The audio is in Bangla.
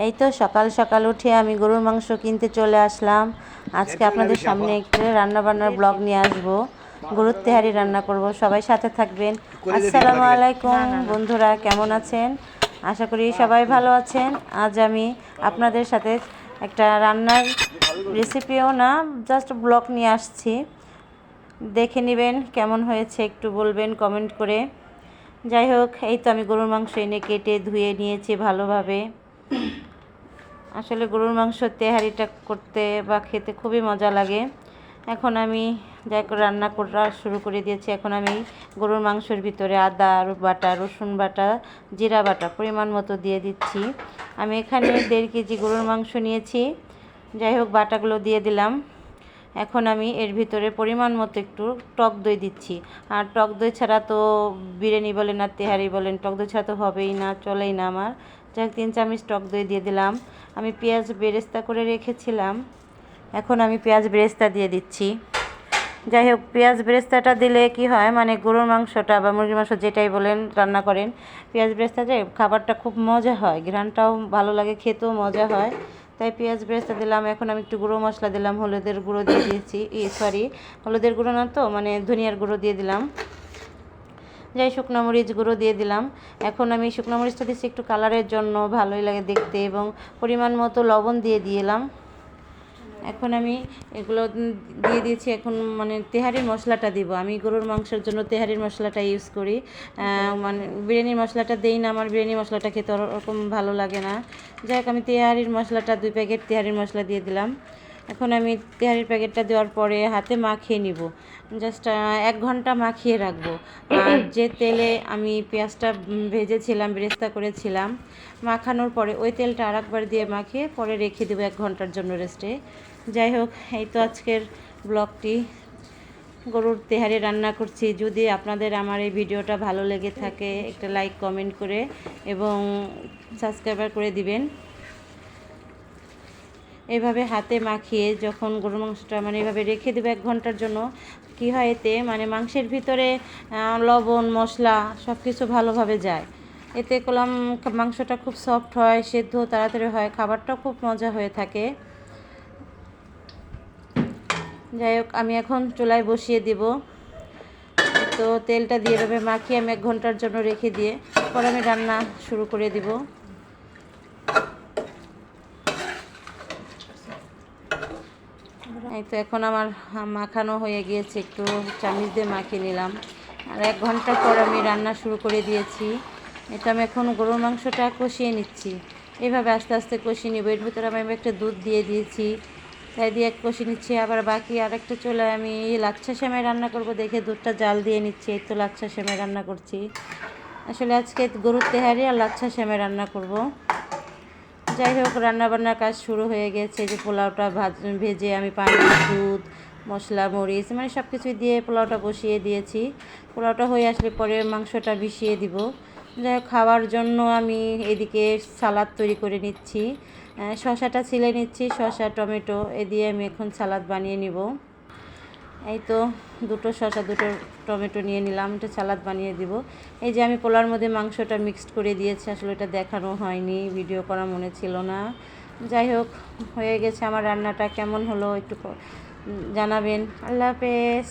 এই তো সকাল সকাল উঠে আমি গরুর মাংস কিনতে চলে আসলাম। আজকে আপনাদের সামনে একটু রান্না বান্নার ব্লগ নিয়ে আসব। গরুর তেহারি রান্না করব, সবাই সাথে থাকবেন। আসসালামু আলাইকুম বন্ধুরা, কেমন আছেন? আশা করি সবাই ভালো আছেন। আজ আমি আপনাদের সাথে একটা রান্নার রেসিপিও না জাস্ট ব্লগ নিয়ে আসছি। দেখে নেবেন কেমন হয়েছে, একটু বলবেন কমেন্ট করে। যাই হোক, এই তো আমি গরুর মাংস এনে কেটে ধুয়ে নিয়েছি ভালোভাবে। আসলে গরুর মাংস তেহারিটা করতে বা খেতে খুবই মজা লাগে। এখন আমি যাই করে রান্না করা শুরু করে দিয়েছি। এখন আমি গরুর মাংসের ভিতরে আদা বাটা রসুন বাটা জিরা বাটা পরিমাণ মতো দিয়ে দিচ্ছি। আমি এখানে দেড় কেজি গরুর মাংস নিয়েছি। যাই হোক, বাটাগুলো দিয়ে দিলাম। এখন আমি এর ভিতরে পরিমাণ মতো একটু টক দই দিচ্ছি। আর টক দই ছাড়া তো বিরিয়ানি বলেন আর তেহারি বলেন, টক দই ছাড়া তো হবেই না, চলেই না আমার। যাই তিন চামচ টক দই দিয়ে দিলাম। আমি পেঁয়াজ বেরেস্তা করে রেখেছিলাম। এখন আমি পেঁয়াজ বেরেস্তা দিয়ে দিচ্ছি। যাই হোক, পেঁয়াজ বেরেস্তাটা দিলে কি হয় মানে গরুর মাংসটা বা মুরগির মাংস যেটাই বলেন, রান্না করেন, পেঁয়াজ বেরেস্তা যে খাবারটা খুব মজা হয় ঘ্রানটাও ভালো লাগে, খেতেও মজা হয়। তাই পেঁয়াজ বেরেস্তা দিলাম। এখন আমি একটু গুঁড়ো মশলা দিলাম, হলুদের গুঁড়ো দিয়ে দিয়েছি সরি হলুদের গুঁড়ো না তো মানে ধনিয়ার গুঁড়ো দিয়ে দিলাম। যাই শুকনো মরিচ গুঁড়ো দিয়ে দিলাম। এখন আমি শুকনো মরিচটা দিচ্ছি একটু কালারের জন্য, ভালোই লাগে দেখতে এবং পরিমাণ মতো লবণ দিয়ে দিলাম। এখন আমি এগুলো দিয়ে দিয়েছি, এখন মানে তেহারির মশলাটা দিব। আমি গরুর মাংসের জন্য তেহারির মশলাটা ইউজ করি। মানে বিরিয়ানির মশলাটা দেই না, আমার বিরিয়ানি মশলাটা খেতে ওরকম ভালো লাগে না। যাই হোক, আমি তেহারির মশলাটা, দুই প্যাকেট তেহারির মশলা দিয়ে দিলাম। এখন আমি তেহারির প্যাকেটটা দেওয়ার পরে হাতে মাখিয়ে নিব। জাস্ট এক ঘণ্টা মাখিয়ে রাখব। আর যে তেলে আমি পেঁয়াজটা ভেজেছিলাম বেরেস্তা করেছিলাম মাখানোর পরে ওই তেলটা আর একবার দিয়ে মাখিয়ে পরে রেখে দেবো এক ঘণ্টার জন্য রেস্টে যাই হোক এই তো আজকের ব্লগটি গরুর তেহারি রান্না করছি। যদি আপনাদের আমার এই ভিডিওটা ভালো লেগে থাকে একটা লাইক কমেন্ট করে এবং সাবস্ক্রাইবার করে দিবেন। এইভাবে হাতে মাখিয়ে যখন গরুর মাংসটা মানে এভাবে রেখে দেবে এক ঘণ্টার জন্য, কি হয় এতে? মানে মাংসের ভিতরে লবণ, মশলা সব কিছু ভালোভাবে যায়। এতে করলাম মাংসটা খুব সফট হয়, সেদ্ধ, তাড়াতাড়ি হয় খাবারটা খুব মজা হয়ে থাকে। যাই হোক, আমি এখন চুলায় বসিয়ে দিব। তো তেলটা দিয়ে দেবে মাখিয়ে আমি এক ঘণ্টার জন্য রেখে দিয়ে পরে আমি রান্না শুরু করে দিব। এই তো এখন আমার মাখানো হয়ে গিয়েছে, একটু চামিচ দিয়ে মাখিয়ে নিলাম। আর এক ঘণ্টা পর আমি রান্না শুরু করে দিয়েছি। এটা আমি এখন গরুর মাংসটা কষিয়ে নিচ্ছি। এভাবে আস্তে আস্তে কষিয়ে নিব। এর ভিতরে আমি একটা দুধ দিয়ে দিয়েছি। তাই দিয়ে এক কষিয়ে নিচ্ছি। আবার বাকি আরেকটা চলে আমি লাচ্ছা সেমাই রান্না করব। দেখে দুধটা জাল দিয়ে নিচ্ছি। এই তো লাচ্ছা সেমাই রান্না করছি। আসলে আজকে গরুর তেহারি আর লাচ্ছা সেমাই রান্না করব। যাই হোক, রান্নাবান্নার কাজ শুরু হয়ে গেছে। যে পোলাওটা ভাজ, ভেজে আমি পানি, দুধ, মশলা, মরিচ মানে সব কিছুই দিয়ে পোলাওটা বসিয়ে দিয়েছি। পোলাওটা হয়ে আসলে পরে মাংসটা মিশিয়ে দিব। যাই খাওয়ার জন্য আমি এদিকে সালাদ তৈরি করে নিচ্ছি। শশাটা ছিলে নিচ্ছি শশা টমেটো, এ দিয়ে আমি এখন সালাদ বানিয়ে নিব। এই তো দুটো শসা, দুটো টমেটো নিয়ে নিলাম এটা সালাদ বানিয়ে দিব। এই যে আমি পোলার মধ্যে মাংসটা মিক্সড করে দিয়েছি, আসলে এটা দেখানো হয়নি ভিডিও করা মনে ছিল না। যাই হোক, হয়ে গেছে আমার রান্নাটা, কেমন হলো একটু জানাবেন। আল্লাহ হাফেজ।